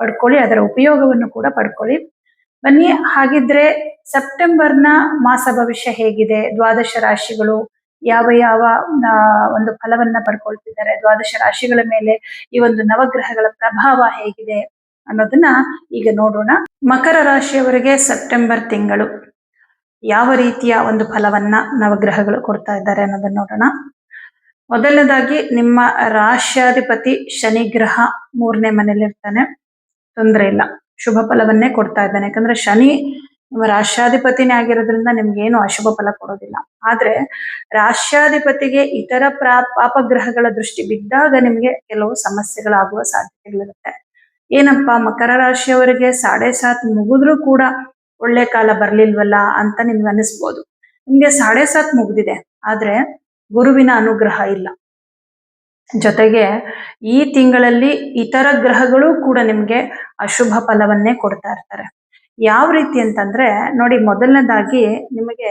ಪಡ್ಕೊಳ್ಳಿ, ಅದರ ಉಪಯೋಗವನ್ನು ಕೂಡ ಪಡ್ಕೊಳ್ಳಿ. ಬನ್ನಿ, ಹಾಗಿದ್ರೆ ಸೆಪ್ಟೆಂಬರ್ನ ಮಾಸ ಭವಿಷ್ಯ ಹೇಗಿದೆ? ದ್ವಾದಶ ರಾಶಿಗಳು ಯಾವ ಯಾವ ಒಂದು ಫಲವನ್ನ ಪಡ್ಕೊಳ್ತಿದ್ದಾರೆ? ದ್ವಾದಶ ರಾಶಿಗಳ ಮೇಲೆ ಈ ಒಂದು ನವಗ್ರಹಗಳ ಪ್ರಭಾವ ಹೇಗಿದೆ ಅನ್ನೋದನ್ನ ಈಗ ನೋಡೋಣ. ಮಕರ ರಾಶಿಯವರಿಗೆ ಸೆಪ್ಟೆಂಬರ್ ತಿಂಗಳು ಯಾವ ರೀತಿಯ ಒಂದು ಫಲವನ್ನ ನವಗ್ರಹಗಳು ಕೊಡ್ತಾ ಇದ್ದಾರೆ ಅನ್ನೋದನ್ನ ನೋಡೋಣ. ಮೊದಲನೇದಾಗಿ, ನಿಮ್ಮ ರಾಶ್ಯಾಧಿಪತಿ ಶನಿಗ್ರಹ ಮೂರನೇ ಮನೇಲಿ ಇರ್ತಾನೆ ತೊಂದರೆ ಇಲ್ಲ. ಶುಭ ಫಲವನ್ನೇ ಕೊಡ್ತಾ ಇದ್ದಾನೆ. ಯಾಕಂದ್ರೆ ಶನಿ ನಿಮ್ಮ ರಾಷ್ಟ್ರಾಧಿಪತಿನೇ ಆಗಿರೋದ್ರಿಂದ ನಿಮ್ಗೆ ಏನು ಅಶುಭ ಫಲ ಕೊಡೋದಿಲ್ಲ. ಆದ್ರೆ ರಾಷ್ಟ್ರಾಧಿಪತಿಗೆ ಇತರ ಪ್ರಾ, ಪಾಪಗ್ರಹಗಳ ದೃಷ್ಟಿ ಬಿದ್ದಾಗ ನಿಮ್ಗೆ ಕೆಲವು ಸಮಸ್ಯೆಗಳಾಗುವ ಸಾಧ್ಯತೆಗಳಿರುತ್ತೆ. ಏನಪ್ಪಾ, ಮಕರ ರಾಶಿಯವರಿಗೆ ಸಾಡೆ ಸಾತ್ ಮುಗಿದ್ರೂ ಕೂಡ ಒಳ್ಳೆ ಕಾಲ ಬರ್ಲಿಲ್ವಲ್ಲ ಅಂತ ನಿಮ್ಗೆ ಅನಿಸ್ಬೋದು. ನಿಮ್ಗೆ ಸಾಡೆ ಸಾತ್ ಮುಗ್ದಿದೆ. ಆದ್ರೆ ಗುರುವಿನ ಅನುಗ್ರಹ ಇಲ್ಲ. ಜೊತೆಗೆ ಈ ತಿಂಗಳಲ್ಲಿ ಇತರ ಗ್ರಹಗಳು ಕೂಡ ನಿಮ್ಗೆ ಅಶುಭ ಫಲವನ್ನೇ ಕೊಡ್ತಾ ಇರ್ತಾರೆ. ಯಾವ ರೀತಿ ಅಂತಂದ್ರೆ ನೋಡಿ ಮೊದಲನೇದಾಗಿ ನಿಮಗೆ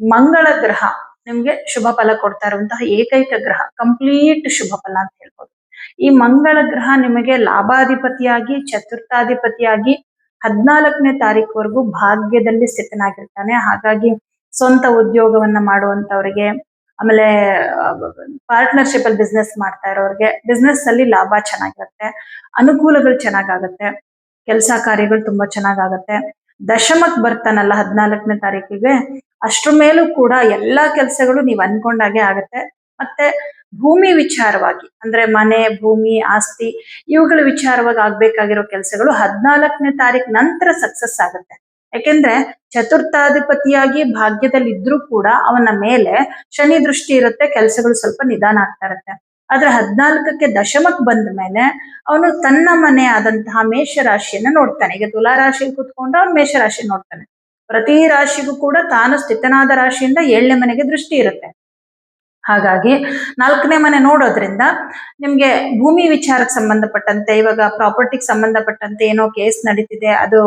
ಮಂಗಳ ಗ್ರಹ ನಿಮ್ಗೆ ಶುಭ ಫಲ ಕೊಡ್ತಾ ಇರುವಂತಹ ಏಕೈಕ ಗ್ರಹ, ಕಂಪ್ಲೀಟ್ ಶುಭ ಫಲ ಅಂತ ಹೇಳ್ಬೋದು. ಈ ಮಂಗಳ ಗ್ರಹ ನಿಮಗೆ ಲಾಭಾಧಿಪತಿಯಾಗಿ, ಚತುರ್ಥಾಧಿಪತಿಯಾಗಿ ಹದಿನಾಲ್ಕನೇ ತಾರೀಕುವರೆಗೂ ಭಾಗ್ಯದಲ್ಲಿ ಸ್ಥಿತನಾಗಿರ್ತಾನೆ. ಹಾಗಾಗಿ ಸ್ವಂತ ಉದ್ಯೋಗವನ್ನ ಮಾಡುವಂತವ್ರಿಗೆ ಆಮೇಲೆ ಪಾರ್ಟ್ನರ್ಶಿಪ್ ಅಲ್ಲಿ ಬಿಸ್ನೆಸ್ ಮಾಡ್ತಾ ಇರೋರಿಗೆ ಬಿಸ್ನೆಸ್ ಅಲ್ಲಿ ಲಾಭ ಚೆನ್ನಾಗಿರುತ್ತೆ, ಅನುಕೂಲಗಳು ಚೆನ್ನಾಗಾಗತ್ತೆ, ಕೆಲಸ ಕಾರ್ಯಗಳು ತುಂಬಾ ಚೆನ್ನಾಗಾಗತ್ತೆ. ದಶಮಕ್ ಬರ್ತಾನಲ್ಲ ಹದಿನಾಲ್ಕನೇ ತಾರೀಕಿಗೆ, ಅಷ್ಟ್ರ ಮೇಲೂ ಕೂಡ ಎಲ್ಲಾ ಕೆಲಸಗಳು ನೀವು ಅನ್ಕೊಂಡಾಗೆ ಆಗತ್ತೆ. ಮತ್ತೆ ಭೂಮಿ ವಿಚಾರವಾಗಿ, ಅಂದ್ರೆ ಮನೆ, ಭೂಮಿ, ಆಸ್ತಿ, ಇವುಗಳ ವಿಚಾರವಾಗಿ ಆಗ್ಬೇಕಾಗಿರೋ ಕೆಲಸಗಳು ಹದಿನಾಲ್ಕನೇ ತಾರೀಕು ನಂತರ ಸಕ್ಸಸ್ ಆಗುತ್ತೆ. ಯಾಕೆಂದ್ರೆ ಚತುರ್ಥಾಧಿಪತಿಯಾಗಿ ಭಾಗ್ಯದಲ್ಲಿ ಇದ್ರೂ ಕೂಡ ಅವನ ಮೇಲೆ ಶನಿ ದೃಷ್ಟಿ ಇರುತ್ತೆ, ಕೆಲಸಗಳು ಸ್ವಲ್ಪ ನಿಧಾನ ಆಗ್ತಾ ಇರುತ್ತೆ. ಆದ್ರೆ ಹದಿನಾಲ್ಕಕ್ಕೆ ದಶಮಕ್ ಬಂದ ಮೇಲೆ ಅವನು ತನ್ನ ಮನೆ ಆದಂತಹ ಮೇಷ ರಾಶಿಯನ್ನ ನೋಡ್ತಾನೆ. ಈಗ ತುಲಾ ಕುತ್ಕೊಂಡು ಅವನು ಮೇಷ ರಾಶಿ ನೋಡ್ತಾನೆ. ಪ್ರತಿ ರಾಶಿಗೂ ಕೂಡ ತಾನು ಸ್ಥಿತನಾದ ರಾಶಿಯಿಂದ ಏಳನೇ ಮನೆಗೆ ದೃಷ್ಟಿ ಇರುತ್ತೆ. ಹಾಗಾಗಿ ನಾಲ್ಕನೇ ಮನೆ ನೋಡೋದ್ರಿಂದ ನಿಮ್ಗೆ ಭೂಮಿ ವಿಚಾರಕ್ಕೆ ಸಂಬಂಧಪಟ್ಟಂತೆ, ಇವಾಗ ಪ್ರಾಪರ್ಟಿಗೆ ಸಂಬಂಧಪಟ್ಟಂತೆ ಏನೋ ಕೇಸ್ ನಡೀತಿದೆ, ಅದು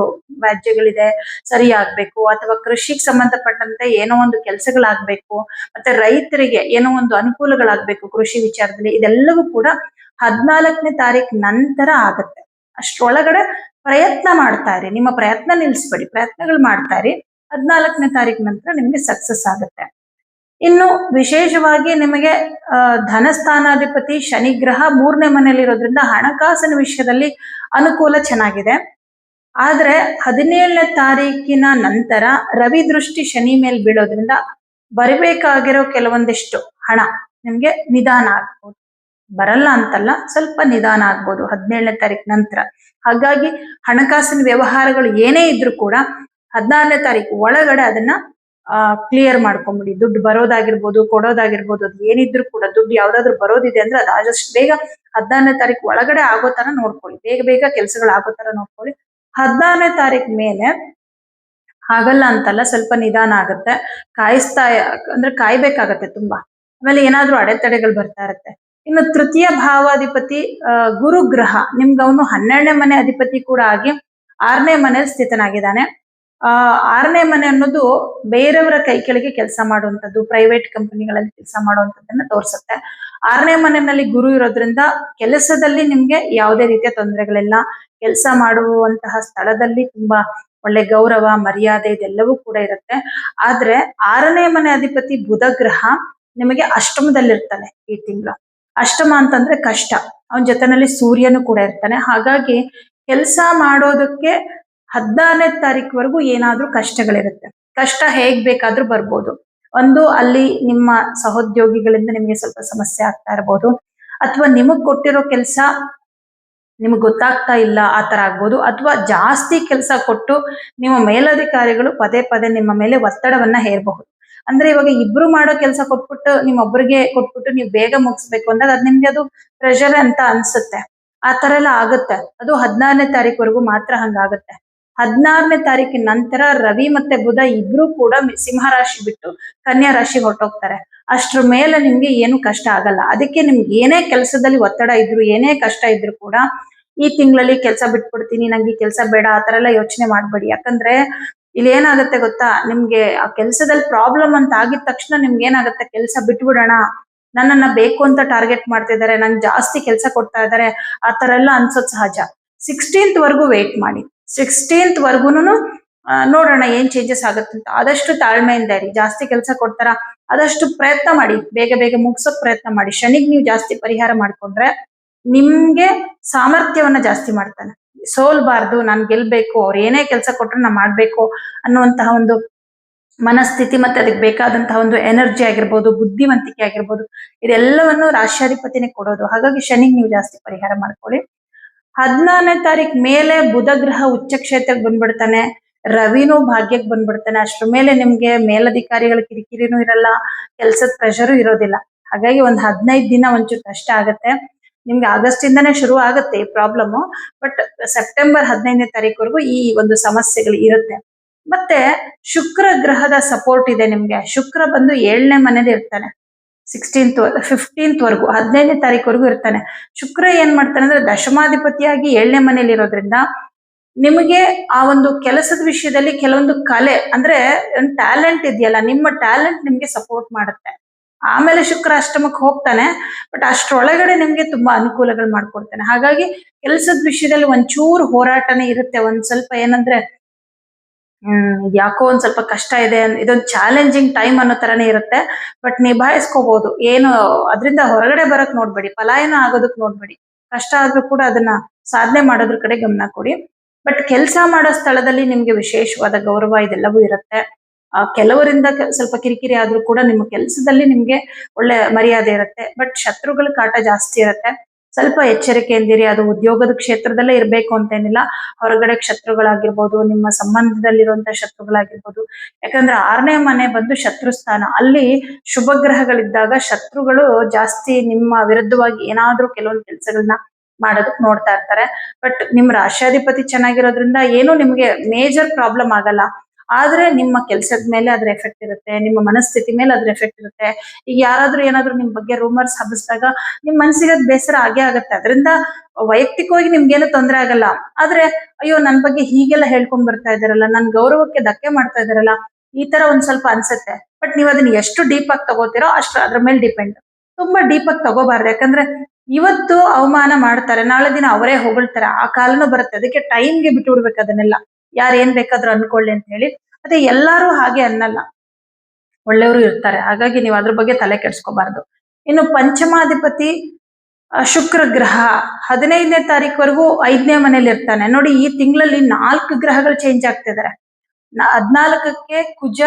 ವ್ಯಾಜ್ಯಗಳಿದೆ, ಸರಿ ಆಗ್ಬೇಕು, ಅಥವಾ ಕೃಷಿಗೆ ಸಂಬಂಧಪಟ್ಟಂತೆ ಏನೋ ಒಂದು ಕೆಲಸಗಳಾಗ್ಬೇಕು, ಮತ್ತೆ ರೈತರಿಗೆ ಏನೋ ಒಂದು ಅನುಕೂಲಗಳಾಗ್ಬೇಕು ಕೃಷಿ ವಿಚಾರದಲ್ಲಿ, ಇದೆಲ್ಲವೂ ಕೂಡ ಹದಿನಾಲ್ಕನೇ ತಾರೀಕು ನಂತರ ಆಗತ್ತೆ. ಅಷ್ಟರೊಳಗಡೆ ಪ್ರಯತ್ನ ಮಾಡ್ತಾ ನಿಮ್ಮ ಪ್ರಯತ್ನ ನಿಲ್ಲಿಸ್ಬೇಡಿ ಪ್ರಯತ್ನಗಳು ಮಾಡ್ತಾ ಇರಿ, ಹದಿನಾಲ್ಕನೇ ತಾರೀಕು ನಂತರ ನಿಮ್ಗೆ ಸಕ್ಸಸ್ ಆಗುತ್ತೆ. ಇನ್ನು ವಿಶೇಷವಾಗಿ ನಿಮಗೆ ಧನಸ್ಥಾನಾಧಿಪತಿ ಶನಿಗ್ರಹ ಮೂರನೇ ಮನೆಯಲ್ಲಿರೋದ್ರಿಂದ ಹಣಕಾಸಿನ ವಿಷಯದಲ್ಲಿ ಅನುಕೂಲ ಚೆನ್ನಾಗಿದೆ. ಆದ್ರೆ ಹದಿನೇಳನೇ ತಾರೀಕಿನ ನಂತರ ರವಿ ದೃಷ್ಟಿ ಶನಿ ಮೇಲೆ ಬೀಳೋದ್ರಿಂದ ಬರಬೇಕಾಗಿರೋ ಕೆಲವೊಂದಿಷ್ಟು ಹಣ ನಿಮ್ಗೆ ನಿಧಾನ ಆಗ್ಬೋದು. ಬರಲ್ಲ ಅಂತಲ್ಲ, ಸ್ವಲ್ಪ ನಿಧಾನ ಆಗ್ಬೋದು ಹದಿನೇಳನೇ ತಾರೀಕು ನಂತರ. ಹಾಗಾಗಿ ಹಣಕಾಸಿನ ವ್ಯವಹಾರಗಳು ಏನೇ ಇದ್ರೂ ಕೂಡ ಹದಿನಾರನೇ ತಾರೀಕು ಒಳಗಡೆ ಅದನ್ನ ಕ್ಲಿಯರ್ ಮಾಡ್ಕೊಂಬಿಡಿ. ದುಡ್ಡು ಬರೋದಾಗಿರ್ಬೋದು, ಕೊಡೋದಾಗಿರ್ಬೋದು, ಅದು ಏನಿದ್ರು ಕೂಡ ದುಡ್ಡು ಯಾವ್ದಾದ್ರು ಬರೋದಿದೆ ಅಂದ್ರೆ ಅದು ಆದಷ್ಟು ಬೇಗ ಹದಿನಾರನೇ ತಾರೀಕು ಒಳಗಡೆ ಆಗೋ ತರ ನೋಡ್ಕೊಳ್ಳಿ. ಬೇಗ ಬೇಗ ಕೆಲಸಗಳು ಆಗೋ ತರ ನೋಡ್ಕೊಳ್ಳಿ. ಹದಿನಾರನೇ ತಾರೀಕು ಮೇಲೆ ಆಗಲ್ಲ ಅಂತಲ್ಲ ಸ್ವಲ್ಪ ನಿಧಾನ ಆಗುತ್ತೆ. ಕಾಯಿಸ್ತಾ, ಅಂದ್ರೆ ಕಾಯ್ಬೇಕಾಗತ್ತೆ ತುಂಬಾ. ಆಮೇಲೆ ಏನಾದ್ರೂ ಅಡೆತಡೆಗಳು ಬರ್ತಾ ಇರತ್ತೆ. ಇನ್ನು ತೃತೀಯ ಭಾವಾಧಿಪತಿ ಗುರು ಗ್ರಹ ನಿಮ್ಗೆ ಅವನು ಹನ್ನೆರಡನೇ ಮನೆ ಅಧಿಪತಿ ಕೂಡ ಆಗಿ ಆರನೇ ಮನೆ ಸ್ಥಿತನಾಗಿದ್ದಾನೆ. ಆರನೇ ಮನೆ ಅನ್ನೋದು ಬೇರೆಯವರ ಕೈ ಕೆಳಗೆ ಕೆಲಸ ಮಾಡುವಂಥದ್ದು ಪ್ರೈವೇಟ್ ಕಂಪನಿಗಳಲ್ಲಿ ಕೆಲಸ ಮಾಡುವಂತದ್ದನ್ನ ತೋರಿಸುತ್ತೆ. ಆರನೇ ಮನೆಯಲ್ಲಿ ಗುರು ಇರೋದ್ರಿಂದ ಕೆಲಸದಲ್ಲಿ ನಿಮ್ಗೆ ಯಾವುದೇ ರೀತಿಯ ತೊಂದರೆಗಳಿಲ್ಲ. ಕೆಲಸ ಮಾಡುವಂತಹ ಸ್ಥಳದಲ್ಲಿ ತುಂಬಾ ಒಳ್ಳೆ ಗೌರವ, ಮರ್ಯಾದೆ ಇದೆಲ್ಲವೂ ಕೂಡ ಇರುತ್ತೆ. ಆದ್ರೆ ಆರನೇ ಮನೆ ಅಧಿಪತಿ ಬುಧ ಗ್ರಹ ನಿಮಗೆ ಅಷ್ಟಮದಲ್ಲಿರ್ತಾನೆ ಈ ತಿಂಗಳು. ಅಷ್ಟಮ ಅಂತಂದ್ರೆ ಕಷ್ಟ. ಅವನ ಜೊತೆನಲ್ಲಿ ಸೂರ್ಯನು ಕೂಡ ಇರ್ತಾನೆ. ಹಾಗಾಗಿ ಕೆಲಸ ಮಾಡೋದಕ್ಕೆ ಹದಿನಾರನೇ ತಾರೀಕುವರೆಗೂ ಏನಾದ್ರೂ ಕಷ್ಟಗಳಿರುತ್ತೆ. ಕಷ್ಟ ಹೇಗ್ ಬೇಕಾದ್ರೂ ಬರ್ಬೋದು. ಒಂದು, ಅಲ್ಲಿ ನಿಮ್ಮ ಸಹೋದ್ಯೋಗಿಗಳಿಂದ ನಿಮಗೆ ಸ್ವಲ್ಪ ಸಮಸ್ಯೆ ಆಗ್ತಾ ಇರಬಹುದು ಅಥವಾ ನಿಮಗ್ ಕೊಟ್ಟಿರೋ ಕೆಲಸ ನಿಮ್ಗೆ ಗೊತ್ತಾಗ್ತಾ ಇಲ್ಲ, ಆ ತರ ಆಗ್ಬೋದು. ಅಥವಾ ಜಾಸ್ತಿ ಕೆಲಸ ಕೊಟ್ಟು ನಿಮ್ಮ ಮೇಲಧಿಕಾರಿಗಳು ಪದೇ ಪದೇ ನಿಮ್ಮ ಮೇಲೆ ಒತ್ತಡವನ್ನ ಹೇರಬಹುದು. ಅಂದ್ರೆ ಇವಾಗ ಇಬ್ರು ಮಾಡೋ ಕೆಲಸ ಕೊಟ್ಬಿಟ್ಟು ನಿಮ್ ಒಬ್ಬರಿಗೆ ಕೊಟ್ಬಿಟ್ಟು ನೀವು ಬೇಗ ಮುಗಿಸ್ಬೇಕು ಅಂದಾಗ ಅದ್ ನಿಮ್ಗೆ ಅದು ಪ್ರೆಷರ್ ಅಂತ ಅನ್ಸುತ್ತೆ. ಆ ತರ ಎಲ್ಲ ಆಗುತ್ತೆ. ಅದು ಹದಿನಾರನೇ ತಾರೀಕುವರೆಗೂ ಮಾತ್ರ ಹಂಗಾಗುತ್ತೆ. ಹದಿನಾರನೇ ತಾರೀಕಿನ ನಂತರ ರವಿ ಮತ್ತೆ ಬುಧ ಇಬ್ರು ಕೂಡ ಸಿಂಹರಾಶಿ ಸಿಂಹ ರಾಶಿ ಬಿಟ್ಟು ಕನ್ಯಾ ರಾಶಿ ಹೊರಟೋಗ್ತಾರೆ. ಅಷ್ಟ್ರ ಮೇಲೆ ನಿಮ್ಗೆ ಏನು ಕಷ್ಟ ಆಗಲ್ಲ. ಅದಕ್ಕೆ ನಿಮ್ಗೆ ಏನೇ ಕೆಲಸದಲ್ಲಿ ಒತ್ತಡ ಇದ್ರು, ಏನೇ ಕಷ್ಟ ಇದ್ರು ಕೂಡ ಈ ತಿಂಗಳಲ್ಲಿ ಕೆಲಸ ಬಿಟ್ಬಿಡ್ತೀನಿ, ನಂಗೆ ಈ ಕೆಲಸ ಬೇಡ, ಆ ತರ ಎಲ್ಲ ಯೋಚನೆ ಮಾಡ್ಬೇಡಿ. ಯಾಕಂದ್ರೆ ಇಲ್ಲಿ ಏನಾಗುತ್ತೆ ಗೊತ್ತಾ? ನಿಮ್ಗೆ ಆ ಕೆಲಸದಲ್ಲಿ ಪ್ರಾಬ್ಲಮ್ ಅಂತ ಆಗಿದ ತಕ್ಷಣ ನಿಮ್ಗೆ ಏನಾಗುತ್ತೆ? ಕೆಲಸ ಬಿಟ್ಬಿಡೋಣ. ನನ್ನನ್ನ ಬೇಕು ಅಂತ ಟಾರ್ಗೆಟ್ ಮಾಡ್ತಿದ್ದಾರೆ ನಂಗೆ ಜಾಸ್ತಿ ಕೆಲಸ ಕೊಡ್ತಾ ಇದ್ದಾರೆ ಆ ತರ ಎಲ್ಲ ಅನ್ಸೋದ್ ಸಹಜ. ಸಿಕ್ಸ್ಟೀನ್ತ್ ವರ್ಗು ವೇಟ್ ಮಾಡಿ. ಸಿಕ್ಸ್ಟೀನ್ತ್ ವರ್ಗುನು ನೋಡೋಣ ಏನ್ ಚೇಂಜಸ್ ಆಗುತ್ತೆ ಅಂತ ಆದಷ್ಟು ತಾಳ್ಮೆಯಿಂದ ರೀ ಜಾಸ್ತಿ ಕೆಲಸ ಕೊಡ್ತಾರ, ಆದಷ್ಟು ಪ್ರಯತ್ನ ಮಾಡಿ. ಬೇಗ ಬೇಗ ಮುಗ್ಸೋಕ್ ಪ್ರಯತ್ನ ಮಾಡಿ. ಶನಿಗ್ ನೀವು ಜಾಸ್ತಿ ಪರಿಹಾರ ಮಾಡ್ಕೊಂಡ್ರೆ ನಿಮ್ಗೆ ಸಾಮರ್ಥ್ಯವನ್ನ ಜಾಸ್ತಿ ಮಾಡ್ತಾನೆ. ಸೋಲ್ಬಾರ್ದು, ನಾನ್ ಗೆಲ್ಬೇಕು, ಅವ್ರು ಏನೇ ಕೆಲಸ ಕೊಟ್ರು ನಾ ಮಾಡ್ಬೇಕು ಅನ್ನುವಂತಹ ಒಂದು ಮನಸ್ಥಿತಿ ಮತ್ತೆ ಅದಕ್ಕೆ ಬೇಕಾದಂತಹ ಒಂದು ಎನರ್ಜಿ ಆಗಿರ್ಬೋದು, ಬುದ್ಧಿವಂತಿಕೆ ಆಗಿರ್ಬೋದು, ಇದೆಲ್ಲವನ್ನು ರಾಶ್ಯಾಧಿಪತಿನೇ ಕೊಡೋದು. ಹಾಗಾಗಿ ಶನಿಗ್ ನೀವು ಜಾಸ್ತಿ ಪರಿಹಾರ ಮಾಡ್ಕೊಳ್ಳಿ. ಹದಿನಾರನೇ ತಾರೀಕ್ ಮೇಲೆ ಬುಧ ಗ್ರಹ ಉಚ್ಚ ಕ್ಷೇತ್ರಕ್ಕೆ ಬಂದ್ಬಿಡ್ತಾನೆ, ರವಿನೂ ಭಾಗ್ಯಕ್ಕೆ ಬಂದ್ಬಿಡ್ತಾನೆ. ಅಷ್ಟ್ರ ಮೇಲೆ ನಿಮ್ಗೆ ಮೇಲಧಿಕಾರಿಗಳ ಕಿರಿಕಿರಿನೂ ಇರಲ್ಲ, ಕೆಲ್ಸದ ಪ್ರೆಷರು ಇರೋದಿಲ್ಲ. ಹಾಗಾಗಿ ಒಂದ್ ಹದಿನೈದು ದಿನ ಒಂಚೂರು ಕಷ್ಟ ಆಗತ್ತೆ. ನಿಮ್ಗೆ ಆಗಸ್ಟ್ ಇಂದನೇ ಶುರು ಆಗುತ್ತೆ ಈ ಪ್ರಾಬ್ಲಮ್ ಬಟ್ ಸೆಪ್ಟೆಂಬರ್ ಹದಿನೈದನೇ ತಾರೀಕುವರೆಗೂ ಈ ಒಂದು ಸಮಸ್ಯೆಗಳು ಇರುತ್ತೆ. ಮತ್ತೆ ಶುಕ್ರ ಗ್ರಹದ ಸಪೋರ್ಟ್ ಇದೆ ನಿಮ್ಗೆ. ಶುಕ್ರ ಬಂದು ಏಳನೇ ಮನೇಲಿ ಇರ್ತಾನೆ. ಸಿಕ್ಸ್ಟೀನ್ತ್ ಫಿಫ್ಟೀನ್ತ್ ವರೆಗೂ, ಹದಿನೈದನೇ ತಾರೀಕುವರೆಗೂ ಇರ್ತಾನೆ. ಶುಕ್ರ ಏನ್ ಮಾಡ್ತಾನೆ ಅಂದ್ರೆ ದಶಮಾಧಿಪತಿಯಾಗಿ ಏಳನೇ ಮನೇಲಿ ಇರೋದ್ರಿಂದ ನಿಮಗೆ ಆ ಒಂದು ಕೆಲಸದ ವಿಷಯದಲ್ಲಿ ಕೆಲವೊಂದು ಕಲೆ, ಅಂದ್ರೆ ಒಂದು ಟ್ಯಾಲೆಂಟ್ ಇದೆಯಲ್ಲ, ನಿಮ್ಮ ಟ್ಯಾಲೆಂಟ್ ನಿಮ್ಗೆ ಸಪೋರ್ಟ್ ಮಾಡುತ್ತೆ. ಆಮೇಲೆ ಶುಕ್ರ ಅಷ್ಟಮಕ್ಕೆ ಹೋಗ್ತಾನೆ ಬಟ್ ಅಷ್ಟರೊಳಗಡೆ ನಿಮ್ಗೆ ತುಂಬಾ ಅನುಕೂಲಗಳು ಮಾಡ್ಕೊಡ್ತಾನೆ. ಹಾಗಾಗಿ ಕೆಲಸದ ವಿಷಯದಲ್ಲಿ ಒಂಚೂರು ಹೋರಾಟನೇ ಇರುತ್ತೆ. ಒಂದ್ ಸ್ವಲ್ಪ ಏನಂದ್ರೆ ಯಾಕೋ ಒಂದ್ ಸ್ವಲ್ಪ ಕಷ್ಟ ಇದೆ ಇದೊಂದು ಚಾಲೆಂಜಿಂಗ್ ಟೈಮ್ ಅನ್ನೋ ತರನೇ ಇರುತ್ತೆ. ಬಟ್ ನಿಭಾಯಿಸ್ಕೋಬಹುದು ಏನು, ಅದರಿಂದ ಹೊರಗಡೆ ಬರಕ್ ನೋಡ್ಬೇಡಿ. ಪಲಾಯನ ಆಗೋದಕ್ ನೋಡ್ಬೇಡಿ. ಕಷ್ಟ ಆದ್ರೂ ಕೂಡ ಅದನ್ನ ಸಾಧನೆ ಮಾಡೋದ್ರ ಕಡೆ ಗಮನ ಕೊಡಿ. ಬಟ್ ಕೆಲಸ ಮಾಡೋ ಸ್ಥಳದಲ್ಲಿ ನಿಮ್ಗೆ ವಿಶೇಷವಾದ ಗೌರವ ಇದೆಲ್ಲವೂ ಇರುತ್ತೆ. ಕೆಲವರಿಂದ ಸ್ವಲ್ಪ ಕಿರಿಕಿರಿ ಆದ್ರೂ ಕೂಡ ನಿಮ್ಮ ಕೆಲಸದಲ್ಲಿ ನಿಮ್ಗೆ ಒಳ್ಳೆ ಮರ್ಯಾದೆ ಇರುತ್ತೆ. ಬಟ್ ಶತ್ರುಗಳ ಕಾಟ ಜಾಸ್ತಿ ಇರುತ್ತೆ. ಸ್ವಲ್ಪ ಎಚ್ಚರಿಕೆಯಿಂದಿರಿ ಅದು ಉದ್ಯೋಗದ ಕ್ಷೇತ್ರದಲ್ಲೇ ಇರಬೇಕು ಅಂತೇನಿಲ್ಲ. ಹೊರಗಡೆ ಶತ್ರುಗಳಾಗಿರ್ಬೋದು, ನಿಮ್ಮ ಸಂಬಂಧದಲ್ಲಿರುವಂತಹ ಶತ್ರುಗಳಾಗಿರ್ಬೋದು. ಯಾಕಂದ್ರೆ ಆರನೇ ಮನೆ ಬಂದು ಶತ್ರು ಸ್ಥಾನ ಅಲ್ಲಿ ಶುಭ ಗ್ರಹಗಳಿದ್ದಾಗ ಶತ್ರುಗಳು ಜಾಸ್ತಿ ನಿಮ್ಮ ವಿರುದ್ಧವಾಗಿ ಏನಾದ್ರೂ ಕೆಲವೊಂದು ಕೆಲಸಗಳನ್ನ ಮಾಡೋದಕ್ ನೋಡ್ತಾ ಇರ್ತಾರೆ. ಬಟ್ ನಿಮ್ ರಾಷ್ಟ್ರಾಧಿಪತಿ ಚೆನ್ನಾಗಿರೋದ್ರಿಂದ ಏನು ನಿಮ್ಗೆ ಮೇಜರ್ ಪ್ರಾಬ್ಲಮ್ ಆಗಲ್ಲ. ಆದ್ರೆ ನಿಮ್ಮ ಕೆಲಸದ ಮೇಲೆ ಅದ್ರ ಎಫೆಕ್ಟ್ ಇರುತ್ತೆ, ನಿಮ್ಮ ಮನಸ್ಥಿತಿ ಮೇಲೆ ಅದ್ರ ಎಫೆಕ್ಟ್ ಇರುತ್ತೆ. ಈಗ ಯಾರಾದ್ರೂ ಏನಾದ್ರೂ ನಿಮ್ ಬಗ್ಗೆ ರೂಮರ್ಸ್ ಹಬ್ಬಿಸಿದಾಗ ನಿಮ್ ಮನಸ್ಸಿಗೆ ಅದ್ ಬೇಸರ ಆಗೇ ಆಗುತ್ತೆ. ಅದರಿಂದ ವೈಯಕ್ತಿಕವಾಗಿ ನಿಮ್ಗೇನು ತೊಂದರೆ ಆಗಲ್ಲ. ಆದ್ರೆ ಅಯ್ಯೋ, ನನ್ ಬಗ್ಗೆ ಹೀಗೆಲ್ಲ ಹೇಳ್ಕೊಂಡ್ ಬರ್ತಾ ಇದಾರಲ್ಲ ನನ್ ಗೌರವಕ್ಕೆ ಧಕ್ಕೆ ಮಾಡ್ತಾ ಇದಾರಲ್ಲ ಈ ತರ ಒಂದ್ ಸ್ವಲ್ಪ ಅನ್ಸುತ್ತೆ. ಬಟ್ ನೀವ್ ಅದನ್ನ ಎಷ್ಟು ಡೀಪ್ ಆಗಿ ತಗೋತೀರೋ ಅಷ್ಟು ಅದ್ರ ಮೇಲೆ ಡಿಪೆಂಡ್ ತುಂಬಾ ಡೀಪ್ ಆಗಿ ತಗೋಬಾರ್ದು. ಯಾಕಂದ್ರೆ ಇವತ್ತು ಅವಮಾನ ಮಾಡ್ತಾರೆ, ನಾಳೆ ದಿನ ಅವರೇ ಹೊಗಳ್ತಾರೆ. ಆ ಕಾಲನೂ ಬರುತ್ತೆ. ಅದಕ್ಕೆ ಟೈಮ್ಗೆ ಬಿಟ್ಟು ಬಿಡ್ಬೇಕು ಅದನ್ನೆಲ್ಲ. ಯಾರು ಏನ್ ಬೇಕಾದ್ರೂ ಅನ್ಕೊಳ್ಳಿ ಅಂತ ಹೇಳಿ. ಅದೇ ಎಲ್ಲಾರು ಹಾಗೆ ಅನ್ನಲ್ಲ. ಒಳ್ಳೆಯವರು ಇರ್ತಾರೆ. ಹಾಗಾಗಿ ನೀವು ಅದ್ರ ಬಗ್ಗೆ ತಲೆ ಕೆಡ್ಸ್ಕೋಬಾರ್ದು. ಇನ್ನು ಪಂಚಮಾಧಿಪತಿ ಶುಕ್ರ ಗ್ರಹ ಹದಿನೈದನೇ ತಾರೀಕುವರೆಗೂ ಐದನೇ ಮನೇಲಿ ಇರ್ತಾನೆ. ನೋಡಿ ಈ ತಿಂಗಳಲ್ಲಿ ನಾಲ್ಕು ಗ್ರಹಗಳು ಚೇಂಜ್ ಆಗ್ತಿದ್ದಾರೆ ಇದಾರೆ. ಹದ್ನಾಲ್ಕಕ್ಕೆ ಕುಜ,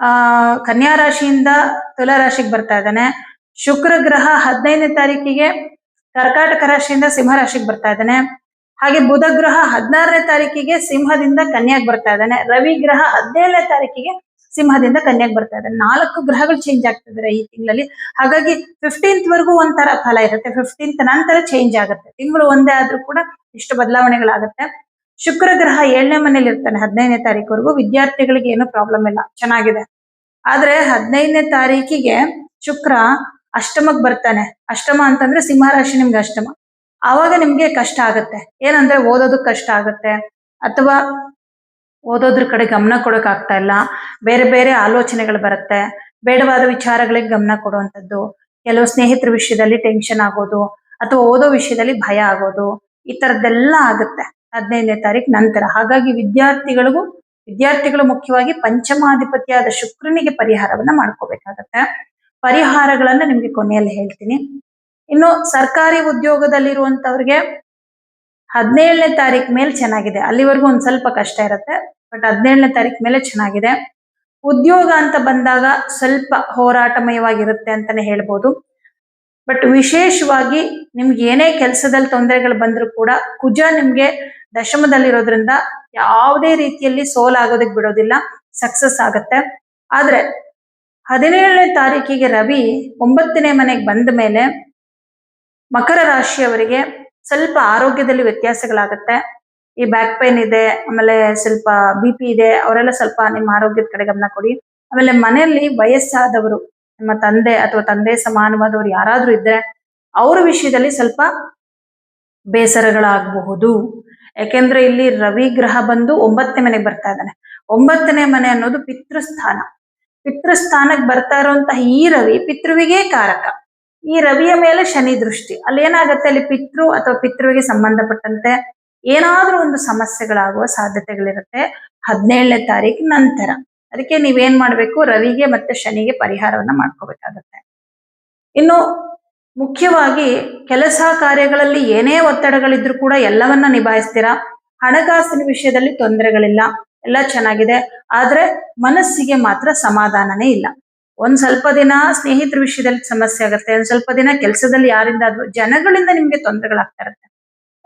ಆ, ಕನ್ಯಾ ರಾಶಿಯಿಂದ ತುಲಾ ರಾಶಿಗೆ ಬರ್ತಾ ಇದ್ದಾನೆ. ಶುಕ್ರ ಗ್ರಹ ಹದಿನೈದನೇ ತಾರೀಕಿಗೆ ಕರ್ಕಾಟಕ ರಾಶಿಯಿಂದ ಸಿಂಹ ರಾಶಿಗೆ ಬರ್ತಾ ಇದ್ದಾನೆ. ಹಾಗೆ ಬುಧ ಗ್ರಹ ಹದಿನಾರನೇ ತಾರೀಕಿಗೆ ಸಿಂಹದಿಂದ ಕನ್ಯಾಗ್ ಬರ್ತಾ ಇದ್ದಾನೆ. ರವಿ ಗ್ರಹ ಹದಿನೇಳನೇ ತಾರೀಕಿಗೆ ಸಿಂಹದಿಂದ ಕನ್ಯಾಗ್ ಬರ್ತಾ ಇದ್ದಾನೆ. ನಾಲ್ಕು ಗ್ರಹಗಳು ಚೇಂಜ್ ಆಗ್ತಿದ್ದಾರೆ ಈ ತಿಂಗಳಲ್ಲಿ. ಹಾಗಾಗಿ ಫಿಫ್ಟೀನ್ತ್ ವರೆಗೂ ಒಂಥರ ಫಲ ಇರುತ್ತೆ. ಫಿಫ್ಟೀನ್ತ್ ನಂತರ ಚೇಂಜ್ ಆಗುತ್ತೆ. ತಿಂಗಳು ಒಂದೇ ಆದ್ರೂ ಕೂಡ ಇಷ್ಟು ಬದಲಾವಣೆಗಳಾಗುತ್ತೆ. ಶುಕ್ರ ಗ್ರಹ ಏಳನೇ ಮನೇಲಿ ಇರ್ತಾನೆ ಹದಿನೈದನೇ ತಾರೀಕುವರೆಗೂ. ವಿದ್ಯಾರ್ಥಿಗಳಿಗೆ ಏನು ಪ್ರಾಬ್ಲಮ್ ಇಲ್ಲ. ಚೆನ್ನಾಗಿದೆ. ಆದ್ರೆ ಹದಿನೈದನೇ ತಾರೀಕಿಗೆ ಶುಕ್ರ ಅಷ್ಟಮಕ್ ಬರ್ತಾನೆ. ಅಷ್ಟಮ ಅಂತಂದ್ರೆ ಸಿಂಹರಾಶಿ ನಿಮ್ಗೆ ಅಷ್ಟಮ. ಆವಾಗ ನಿಮ್ಗೆ ಕಷ್ಟ ಆಗುತ್ತೆ. ಏನಂದ್ರೆ ಓದೋದಕ್ ಕಷ್ಟ ಆಗುತ್ತೆ. ಅಥವಾ ಓದೋದ್ರ ಕಡೆ ಗಮನ ಕೊಡಕ್ ಆಗ್ತಾ ಇಲ್ಲ. ಬೇರೆ ಬೇರೆ ಆಲೋಚನೆಗಳು ಬರುತ್ತೆ. ಬೇಡವಾದ ವಿಚಾರಗಳಿಗೆ ಗಮನ ಕೊಡುವಂಥದ್ದು. ಕೆಲವು ಸ್ನೇಹಿತರ ವಿಷಯದಲ್ಲಿ ಟೆನ್ಷನ್ ಆಗೋದು ಅಥವಾ ಓದೋ ವಿಷಯದಲ್ಲಿ ಭಯ ಆಗೋದು. ಈ ತರದ್ದೆಲ್ಲ ಆಗುತ್ತೆ. ಹದಿನೈದನೇ ತಾರೀಕು ನಂತರ. ಹಾಗಾಗಿ ವಿದ್ಯಾರ್ಥಿಗಳಿಗೂ, ವಿದ್ಯಾರ್ಥಿಗಳು ಮುಖ್ಯವಾಗಿ ಪಂಚಮಾಧಿಪತಿಯಾದ ಶುಕ್ರನಿಗೆ ಪರಿಹಾರವನ್ನ ಮಾಡ್ಕೋಬೇಕಾಗತ್ತೆ. ಪರಿಹಾರಗಳನ್ನ ನಿಮ್ಗೆ ಕೊನೆಯಲ್ಲಿ ಹೇಳ್ತೀನಿ. ಇನ್ನು ಸರ್ಕಾರಿ ಉದ್ಯೋಗದಲ್ಲಿರುವಂತವ್ರಿಗೆ ಹದಿನೇಳನೇ ತಾರೀಕು ಮೇಲೆ ಚೆನ್ನಾಗಿದೆ. ಅಲ್ಲಿವರೆಗೂ ಒಂದ್ ಸ್ವಲ್ಪ ಕಷ್ಟ ಇರುತ್ತೆ ಬಟ್ ಹದಿನೇಳನೇ ತಾರೀಕು ಮೇಲೆ ಚೆನ್ನಾಗಿದೆ. ಉದ್ಯೋಗ ಅಂತ ಬಂದಾಗ ಸ್ವಲ್ಪ ಹೋರಾಟಮಯವಾಗಿರುತ್ತೆ ಅಂತಾನೆ ಹೇಳ್ಬೋದು. ಬಟ್ ವಿಶೇಷವಾಗಿ ನಿಮ್ಗೆ ಏನೇ ಕೆಲಸದಲ್ಲಿ ತೊಂದರೆಗಳು ಬಂದರೂ ಕೂಡ ಕುಜ ನಿಮ್ಗೆ ದಶಮದಲ್ಲಿರೋದ್ರಿಂದ ಯಾವುದೇ ರೀತಿಯಲ್ಲಿ ಸೋಲಾಗೋದಕ್ಕೆ ಬಿಡೋದಿಲ್ಲ ಸಕ್ಸಸ್ ಆಗತ್ತೆ. ಆದ್ರೆ ಹದಿನೇಳನೇ ತಾರೀಕಿಗೆ ರವಿ ಒಂಬತ್ತನೇ ಮನೆಗೆ ಬಂದ ಮೇಲೆ ಮಕರ ರಾಶಿಯವರಿಗೆ ಸ್ವಲ್ಪ ಆರೋಗ್ಯದಲ್ಲಿ ವ್ಯತ್ಯಾಸಗಳಾಗತ್ತೆ. ಈ ಬ್ಯಾಕ್ ಪೈನ್ ಇದೆ, ಆಮೇಲೆ ಸ್ವಲ್ಪ ಬಿ ಪಿ ಇದೆ, ಅವರೆಲ್ಲ ಸ್ವಲ್ಪ ನಿಮ್ಮ ಆರೋಗ್ಯದ ಕಡೆ ಗಮನ ಕೊಡಿ. ಆಮೇಲೆ ಮನೆಯಲ್ಲಿ ವಯಸ್ಸಾದವರು, ನಿಮ್ಮ ತಂದೆ ಅಥವಾ ತಂದೆ ಸಮಾನವಾದವರು ಯಾರಾದ್ರೂ ಇದ್ರೆ ಅವ್ರ ವಿಷಯದಲ್ಲಿ ಸ್ವಲ್ಪ ಬೇಸರಗಳಾಗಬಹುದು. ಯಾಕೆಂದ್ರೆ ಇಲ್ಲಿ ರವಿ ಗ್ರಹ ಬಂದು ಒಂಬತ್ತನೇ ಮನೆಗೆ ಬರ್ತಾ ಇದ್ದಾನೆ. ಒಂಬತ್ತನೇ ಮನೆ ಅನ್ನೋದು ಪಿತೃಸ್ಥಾನ. ಪಿತೃಸ್ಥಾನಕ್ಕೆ ಬರ್ತಾ ಇರುವಂತಹ ಈ ರವಿ ಪಿತೃವಿಗೆ ಕಾರಕ. ಈ ರವಿಯ ಮೇಲೆ ಶನಿ ದೃಷ್ಟಿ. ಅಲ್ಲಿ ಏನಾಗುತ್ತೆ? ಅಲ್ಲಿ ಪಿತೃ ಅಥವಾ ಪಿತೃವಿಗೆ ಸಂಬಂಧಪಟ್ಟಂತೆ ಏನಾದ್ರೂ ಒಂದು ಸಮಸ್ಯೆಗಳಾಗುವ ಸಾಧ್ಯತೆಗಳಿರುತ್ತೆ ಹದಿನೇಳನೇ ತಾರೀಕು ನಂತರ. ಅದಕ್ಕೆ ನೀವೇನ್ ಮಾಡ್ಬೇಕು? ರವಿಗೆ ಮತ್ತೆ ಶನಿಗೆ ಪರಿಹಾರವನ್ನ ಮಾಡ್ಕೋಬೇಕಾಗತ್ತೆ. ಇನ್ನು ಮುಖ್ಯವಾಗಿ ಕೆಲಸ ಕಾರ್ಯಗಳಲ್ಲಿ ಏನೇ ಒತ್ತಡಗಳಿದ್ರು ಕೂಡ ಎಲ್ಲವನ್ನ ನಿಭಾಯಿಸ್ತೀರಾ? ಹಣಕಾಸಿನ ವಿಷಯದಲ್ಲಿ ತೊಂದರೆಗಳಿಲ್ಲ. ಎಲ್ಲ ಚೆನ್ನಾಗಿದೆ. ಆದ್ರೆ ಮನಸ್ಸಿಗೆ ಮಾತ್ರ ಸಮಾಧಾನನೇ ಇಲ್ಲ. ಒಂದ್ ಸ್ವಲ್ಪ ದಿನ ಸ್ನೇಹಿತರ ವಿಷಯದಲ್ಲಿ ಸಮಸ್ಯೆ ಆಗುತ್ತೆ, ಒಂದ್ ಸ್ವಲ್ಪ ದಿನ ಕೆಲಸದಲ್ಲಿ ಯಾರಿಂದಾದ್ರೂ ಜನಗಳಿಂದ ನಿಮ್ಗೆ ತೊಂದರೆಗಳಾಗ್ತಾ ಇರುತ್ತೆ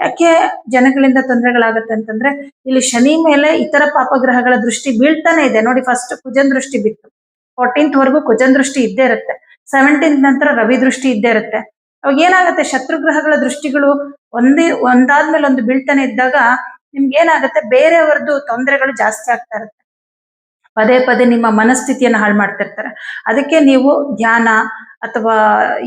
ಯಾಕೆ ಜನಗಳಿಂದ ತೊಂದರೆಗಳಾಗತ್ತೆ ಅಂತಂದ್ರೆ, ಇಲ್ಲಿ ಶನಿ ಮೇಲೆ ಇತರ ಪಾಪಗ್ರಹಗಳ ದೃಷ್ಟಿ ಬೀಳ್ತಾನೆ ಇದೆ. ನೋಡಿ ಫಸ್ಟ್ ಕುಜನ್ ದೃಷ್ಟಿ ಬಿತ್ತು. ಫೋರ್ಟೀನ್ತ್ ವರೆಗೂ ಕುಜನ್ ದೃಷ್ಟಿ ಇದ್ದೇ ಇರುತ್ತೆ. ಸೆವೆಂಟೀನ್ತ್ ನಂತರ ರವಿ ದೃಷ್ಟಿ ಇದ್ದೇ ಇರುತ್ತೆ. ಅವಾಗ ಏನಾಗುತ್ತೆ ಶತ್ರು ಗ್ರಹಗಳ ದೃಷ್ಟಿಗಳು ಒಂದೇ ಒಂದಾದ್ಮೇಲೆ ಒಂದು ಬೀಳ್ತಾನೆ ಇದ್ದಾಗ ನಿಮ್ಗೆ ಏನಾಗುತ್ತೆ, ಬೇರೆಯವರದ್ದು ತೊಂದರೆಗಳು ಜಾಸ್ತಿ ಆಗ್ತಾ ಇರುತ್ತೆ ಪದೇ ಪದೇ ನಿಮ್ಮ ಮನಸ್ಥಿತಿಯನ್ನು ಹಾಳು ಮಾಡ್ತಿರ್ತಾರೆ ಅದಕ್ಕೆ ನೀವು ಧ್ಯಾನ ಅಥವಾ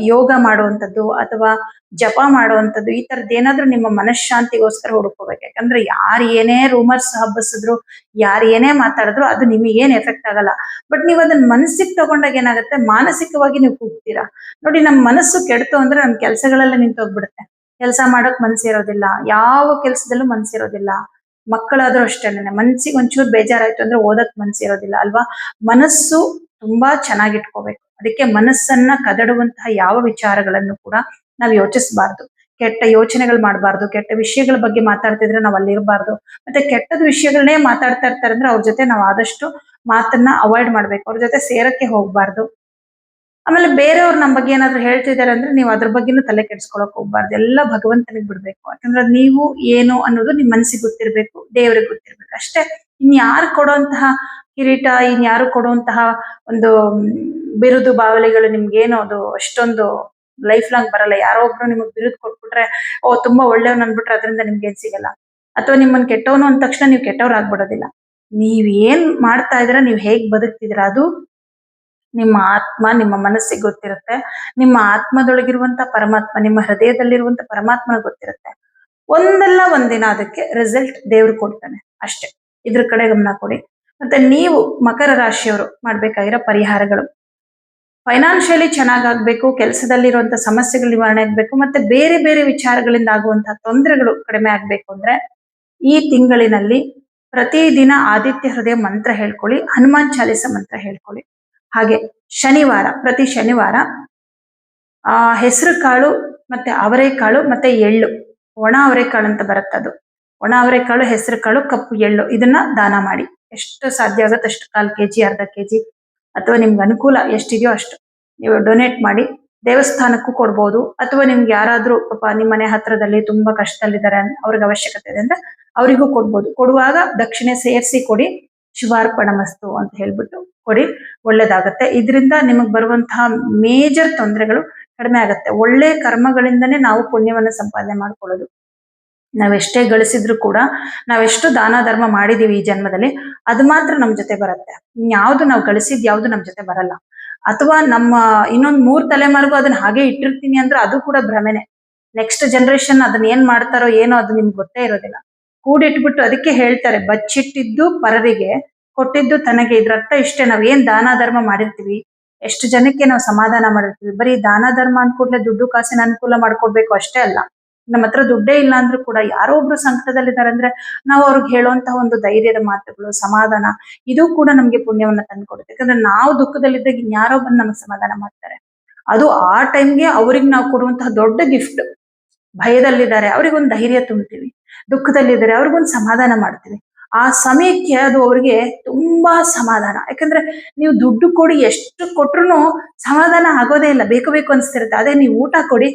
ಯೋಗ ಮಾಡುವಂಥದ್ದು ಅಥವಾ ಜಪ ಮಾಡುವಂಥದ್ದು ಈ ತರದ್ದು ಏನಾದ್ರೂ ನಿಮ್ಮ ಮನಃಶಾಂತಿಗೋಸ್ಕರ ಹುಡುಕೋಬೇಕು. ಯಾಕಂದ್ರೆ ಯಾರು ಏನೇ ರೂಮರ್ಸ್ ಹಬ್ಬಸಿದ್ರು, ಯಾರು ಏನೇ ಮಾತಾಡಿದ್ರು ಅದು ನಿಮಗೆ ಏನ್ ಎಫೆಕ್ಟ್ ಆಗಲ್ಲ. ಬಟ್ ನೀವು ಅದನ್ನ ಮನಸ್ಸಿಗೆ ತಗೊಂಡಾಗ ಏನಾಗುತ್ತೆ? ಮಾನಸಿಕವಾಗಿ ನೀವು ಕೂಗ್ತೀರಾ? ನೋಡಿ ನಮ್ಮ ಮನಸ್ಸು ಕೆಡ್ತು ಅಂದ್ರೆ ನಮ್ಮ ಕೆಲಸಗಳೆಲ್ಲ ನಿಂತೋಗ್ಬಿಡುತ್ತೆ. ಕೆಲಸ ಮಾಡಕ್ ಮನ್ಸಿರೋದಿಲ್ಲ. ಯಾವ ಕೆಲಸದಲ್ಲೂ ಮನ್ಸಿರೋದಿಲ್ಲ. ಮಕ್ಕಳಾದ್ರೂ ಅಷ್ಟೇನೆ ಮನ್ಸಿಗೆ ಒಂಚೂರು ಬೇಜಾರಾಯ್ತು ಅಂದ್ರೆ ಓದಕ್ ಮನ್ಸಿರೋದಿಲ್ಲ ಅಲ್ವಾ? ಮನಸ್ಸು ತುಂಬಾ ಚೆನ್ನಾಗಿಟ್ಕೋಬೇಕು ಅದಕ್ಕೆ ಮನಸ್ಸನ್ನ ಕದಡುವಂತಹ ಯಾವ ವಿಚಾರಗಳನ್ನು ಕೂಡ ನಾವು ಯೋಚಿಸಬಾರ್ದು. ಕೆಟ್ಟ ಯೋಚನೆಗಳು ಮಾಡಬಾರ್ದು. ಕೆಟ್ಟ ವಿಷಯಗಳ ಬಗ್ಗೆ ಮಾತಾಡ್ತಿದ್ರೆ ನಾವು ಅಲ್ಲಿರಬಾರ್ದು. ಮತ್ತೆ ಕೆಟ್ಟದ ವಿಷಯಗಳನ್ನೇ ಮಾತಾಡ್ತಾ ಇರ್ತಾರೆ ಅಂದ್ರೆ ಅವ್ರ ಜೊತೆ ನಾವು ಆದಷ್ಟು ಮಾತನ್ನ ಅವಾಯ್ಡ್ ಮಾಡ್ಬೇಕು. ಅವ್ರ ಜೊತೆ ಸೇರಕ್ಕೆ ಹೋಗ್ಬಾರ್ದು. ಆಮೇಲೆ ಬೇರೆಯವ್ರು ನಮ್ಮ ಬಗ್ಗೆ ಏನಾದ್ರು ಹೇಳ್ತಿದ್ದಾರೆ ಅಂದ್ರೆ ನೀವು ಅದ್ರ ಬಗ್ಗೆನೂ ತಲೆ ಕೆಡ್ಸ್ಕೊಳಕ್ ಹೋಗ್ಬಾರ್ದು. ಎಲ್ಲ ಭಗವಂತನಿಗೆ ಬಿಡ್ಬೇಕು. ಯಾಕಂದ್ರೆ ನೀವು ಏನು ಅನ್ನೋದು ನಿಮ್ ಮನಸ್ಸಿಗೆ ಗೊತ್ತಿರ್ಬೇಕು, ದೇವ್ರಿಗೆ ಗೊತ್ತಿರ್ಬೇಕು. ಅಷ್ಟೇ, ಇನ್ ಯಾರು ಕೊಡುವಂತಹ ಕಿರೀಟ, ಇನ್ ಯಾರು ಕೊಡುವಂತಹ ಒಂದು ಬಿರುದು ಬಾವಲಿಗಳು ಏನು ಅದು ಅಷ್ಟೊಂದು ಲೈಫ್ ಲಾಂಗ್ ಬರಲ್ಲ. ಯಾರೋ ಒಬ್ರು ನಿಮಗ್ ಬಿರುದು ಕೊಟ್ಬಿಟ್ರೆ, ಓ, ತುಂಬಾ ಒಳ್ಳೆಯವ್ನು ಅನ್ಬಿಟ್ರೆ ಅದರಿಂದ ನಿಮ್ಗೆ ಏನ್ ಸಿಗಲ್ಲ. ಅಥವಾ ನಿಮ್ಮನ್ನ ಕೆಟ್ಟವನು ಅಂದ ತಕ್ಷಣ ನೀವು ಕೆಟ್ಟವ್ರು ಆಗ್ಬಿಡೋದಿಲ್ಲ. ನೀವ್ ಏನ್ ಮಾಡ್ತಾ ಇದ್ದೀರಾ, ನೀವ್ ಹೇಗ್ ಬದುಕ್ತಿದ್ರ ಅದು ನಿಮ್ಮ ಆತ್ಮ ನಿಮ್ಮ ಮನಸ್ಸಿಗೆ ಗೊತ್ತಿರುತ್ತೆ. ನಿಮ್ಮ ಆತ್ಮದೊಳಗಿರುವಂತ ಪರಮಾತ್ಮ, ನಿಮ್ಮ ಹೃದಯದಲ್ಲಿರುವಂತ ಪರಮಾತ್ಮ ಗೊತ್ತಿರುತ್ತೆ. ಒಂದಲ್ಲ ಒಂದಿನ ಅದಕ್ಕೆ ರಿಸಲ್ಟ್ ದೇವ್ರು ಕೊಡ್ತಾನೆ. ಅಷ್ಟೇ. ಇದ್ರ ಕಡೆ ಗಮನ ಕೊಡಿ. ಮತ್ತೆ ನೀವು ಮಕರ ರಾಶಿಯವರು ಮಾಡ್ಬೇಕಾಗಿರೋ ಪರಿಹಾರಗಳು. ಫೈನಾನ್ಷಿಯಲಿ ಚೆನ್ನಾಗಾಗ್ಬೇಕು, ಕೆಲಸದಲ್ಲಿರುವಂತ ಸಮಸ್ಯೆಗಳು ನಿವಾರಣೆ ಆಗ್ಬೇಕು, ಮತ್ತೆ ಬೇರೆ ಬೇರೆ ವಿಚಾರಗಳಿಂದ ಆಗುವಂತಹ ತೊಂದರೆಗಳು ಕಡಿಮೆ ಆಗ್ಬೇಕು ಅಂದ್ರೆ ಈ ತಿಂಗಳಿನಲ್ಲಿ ಪ್ರತಿದಿನ ಆದಿತ್ಯ ಹೃದಯ ಮಂತ್ರ ಹೇಳ್ಕೊಳ್ಳಿ, ಹನುಮಾನ್ ಚಾಲಿಸ ಮಂತ್ರ ಹೇಳ್ಕೊಳ್ಳಿ. ಹಾಗೆ ಶನಿವಾರ, ಪ್ರತಿ ಶನಿವಾರ, ಆ, ಹೆಸರು ಕಾಳು ಮತ್ತೆ ಅವರೆಕಾಳು ಮತ್ತೆ ಎಳ್ಳು. ಒಣ ಅವರೆಕಾಳು ಅಂತ ಬರುತ್ತದು ಒಣ ಅವರೆಕಾಳು ಹೆಸರು ಕಾಳು, ಕಪ್ಪು ಎಳ್ಳು ಇದನ್ನ ದಾನ ಮಾಡಿ. ಎಷ್ಟು ಸಾಧ್ಯ ಆಗುತ್ತೆ ಅಷ್ಟು ಕಾಲ್ ಕೆಜಿ, ಅರ್ಧ ಕೆಜಿ ಅಥವಾ ನಿಮ್ಗೆ ಅನುಕೂಲ ಎಷ್ಟಿದೆಯೋ ಅಷ್ಟು ನೀವು ಡೊನೇಟ್ ಮಾಡಿ ದೇವಸ್ಥಾನಕ್ಕೂ ಕೊಡ್ಬೋದು. ಅಥವಾ ನಿಮ್ಗೆ ಯಾರಾದ್ರೂ ಪಾಪ ನಿಮ್ಮ ಮನೆ ಹತ್ರದಲ್ಲಿ ತುಂಬಾ ಕಷ್ಟದಲ್ಲಿದ್ದಾರೆ ಅವ್ರಿಗೆ ಅವಶ್ಯಕತೆ ಇದೆ ಅಂದ್ರೆ ಅವರಿಗೂ ಕೊಡ್ಬೋದು. ಕೊಡುವಾಗ ದಕ್ಷಿಣೆ ಸೇರಿಸಿ ಕೊಡಿ. ಶಿವಾರ್ಪಣ ಮಸ್ತು ಅಂತ ಹೇಳ್ಬಿಟ್ಟು ಕೊಡಿ, ಒಳ್ಳೇದಾಗತ್ತೆ. ಇದರಿಂದ ನಿಮಗೆ ಬರುವಂತಹ ಮೇಜರ್ ತೊಂದರೆಗಳು ಕಡಿಮೆ ಆಗತ್ತೆ. ಒಳ್ಳೆ ಕರ್ಮಗಳಿಂದನೇ ನಾವು ಪುಣ್ಯವನ್ನು ಸಂಪಾದನೆ ಮಾಡ್ಕೊಳ್ಳೋದು. ನಾವೆಷ್ಟೇ ಗಳಿಸಿದ್ರು ಕೂಡ ನಾವೆಷ್ಟು ದಾನ ಧರ್ಮ ಮಾಡಿದೀವಿ ಈ ಜನ್ಮದಲ್ಲಿ, ಅದು ಮಾತ್ರ ನಮ್ ಜೊತೆ ಬರುತ್ತೆ. ಯಾವ್ದು ನಾವು ಗಳಿಸಿದ್ ಯಾವ್ದು ನಮ್ ಜೊತೆ ಬರಲ್ಲ. ಅಥವಾ ನಮ್ಮ ಇನ್ನೊಂದ್ ಮೂರ್ ತಲೆಮಾರಿಗೂ ಅದನ್ನ ಹಾಗೆ ಇಟ್ಟಿರ್ತೀನಿ ಅಂದ್ರೆ ಅದು ಕೂಡ ಭ್ರಮೆನೆ. ನೆಕ್ಸ್ಟ್ ಜನರೇಷನ್ ಅದನ್ನ ಏನ್ ಮಾಡ್ತಾರೋ ಏನೋ ಅದು ನಿಮ್ಗೆ ಗೊತ್ತೇ ಇರೋದಿಲ್ಲ. ಕೂಡಿಟ್ಬಿಟ್ಟು ಅದಕ್ಕೆ ಹೇಳ್ತಾರೆ, ಬಚ್ಚಿಟ್ಟಿದ್ದು ಪರರಿಗೆ, ಕೊಟ್ಟಿದ್ದು ತನಗೆ. ಇದ್ರರ್ಥ ಇಷ್ಟೇ, ನಾವ್ ಏನ್ ದಾನ ಧರ್ಮ ಮಾಡಿರ್ತೀವಿ, ಎಷ್ಟು ಜನಕ್ಕೆ ನಾವು ಸಮಾಧಾನ ಮಾಡಿರ್ತೀವಿ. ಬರೀ ದಾನ ಧರ್ಮ ಅಂದ್ಕೂಡ್ಲೆ ಕೂಡಲೇ ದುಡ್ಡು ಕಾಸಿನ ಅನುಕೂಲ ಮಾಡ್ಕೊಡ್ಬೇಕು ಅಷ್ಟೇ ಅಲ್ಲ. ನಮ್ಮ ಹತ್ರ ದುಡ್ಡೇ ಇಲ್ಲ ಅಂದ್ರೂ ಕೂಡ ಯಾರೋ ಒಬ್ರು ಸಂಕಟದಲ್ಲಿದ್ದಾರೆ ಅಂದ್ರೆ ನಾವು ಅವ್ರಿಗೆ ಹೇಳುವಂತಹ ಒಂದು ಧೈರ್ಯದ ಮಾತುಗಳು, ಸಮಾಧಾನ, ಇದು ಕೂಡ ನಮ್ಗೆ ಪುಣ್ಯವನ್ನ ತಂದುಕೊಡುತ್ತೆ. ಯಾಕಂದ್ರೆ ನಾವು ದುಃಖದಲ್ಲಿದ್ದಾಗ ಯಾರೋ ಬಂದು ನಮಗೆ ಸಮಾಧಾನ ಮಾಡ್ತಾರೆ. ಅದು ಆ ಟೈಮ್ಗೆ ಅವ್ರಿಗೆ ನಾವು ಕೊಡುವಂತಹ ದೊಡ್ಡ ಗಿಫ್ಟ್ ಭಯದಲ್ಲಿದ್ದಾರೆ, ಅವ್ರಿಗೊಂದು ಧೈರ್ಯ ತುಂಬ್ತೀವಿ. ದುಃಖದಲ್ಲಿದ್ದಾರೆ, ಅವ್ರಿಗೊಂದು ಸಮಾಧಾನ ಮಾಡ್ತೀವಿ. ಆ ಸಮಯಕ್ಕೆ ಅದು ಅವ್ರಿಗೆ ತುಂಬಾ ಸಮಾಧಾನ. ಯಾಕಂದ್ರೆ ನೀವು ದುಡ್ಡು ಕೊಡಿ, ಎಷ್ಟು ಕೊಟ್ರು ಸಮಾಧಾನ ಆಗೋದೇ ಇಲ್ಲ. ಬೇಕು ಬೇಕು ಅನ್ಸ್ತಿರುತ್ತೆ. ಅದೇ ನೀವು ಊಟ ಕೊಡಿ.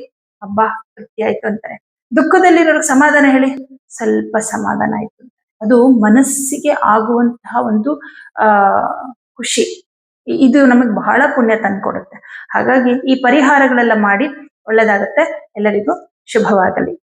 ಹಬ್ಬ ತೃಪ್ತಿ ಆಯ್ತು ಅಂತಾರೆ. ದುಃಖದಲ್ಲಿರೋರ್ಗೆ ಸಮಾಧಾನ ಹೇಳಿ? ಸ್ವಲ್ಪ ಸಮಾಧಾನ ಆಯ್ತು ಅದು ಮನಸ್ಸಿಗೆ ಆಗುವಂತಹ ಒಂದು, ಆ, ಖುಷಿ. ಇದು ನಮಗೆ ಬಹಳ ಪುಣ್ಯ ತಂದ್ಕೊಡುತ್ತೆ ಹಾಗಾಗಿ ಈ ಪರಿಹಾರಗಳೆಲ್ಲ ಮಾಡಿ ಒಳ್ಳೇದಾಗತ್ತೆ. ಎಲ್ಲರಿಗೂ ಶುಭವಾಗಲಿ.